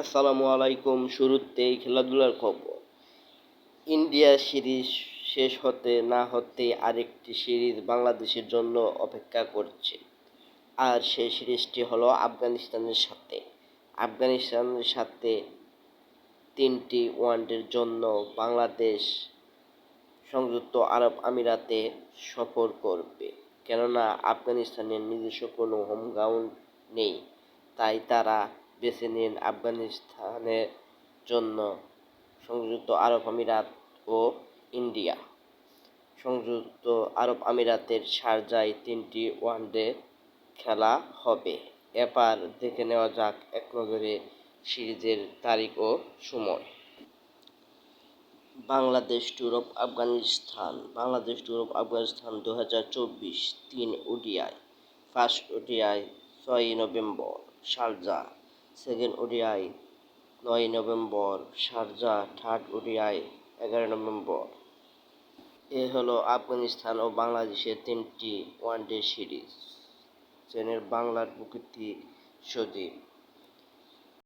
আসসালামু আলাইকুম শুরুতেই খেলাধুলার খবর। ইন্ডিয়া সিরিজ শেষ হতে না হতে আরেকটি সিরিজ বাংলাদেশের জন্য অপেক্ষা করছে। আর সেই সিরিজটি হলো আফগানিস্তানের সাথে। আফগানিস্তানের সাথে তিনটি ওয়ানডের জন্য বাংলাদেশ সংযুক্ত আরব আমিরাতে সফর করবে। কেননা আফগানিস্তানের নিজস্ব কোনো হোম গ্রাউন্ড নেই, তাই তারা বেছে নিন আফগানিস্তানের জন্য সংযুক্ত আরব আমিরাত ও ইন্ডিয়া। সংযুক্ত আরব আমিরাতের শারজায় তিনটি ওয়ানডে খেলা হবে। এবার দেখে নেওয়া যাক এক নজরে সিরিজের তারিখ ও সময়। বাংলাদেশ অফ আফগানিস্তান। বাংলাদেশ অফ আফগানিস্তান দু হাজার চব্বিশ, তিন ওডিআই ফার্স্ট ওডিআই ছয়ই নভেম্বর শারজা সেকেন্ড ওডিআই, নয় নভেম্বর শারজা থার্ড ওডিআই, এগারো নভেম্বর। এ হলো আফগানিস্তান ও বাংলাদেশের তিনটি ওয়ান ডে সিরিজ। চেনের বাংলার প্রকৃতি সজীব।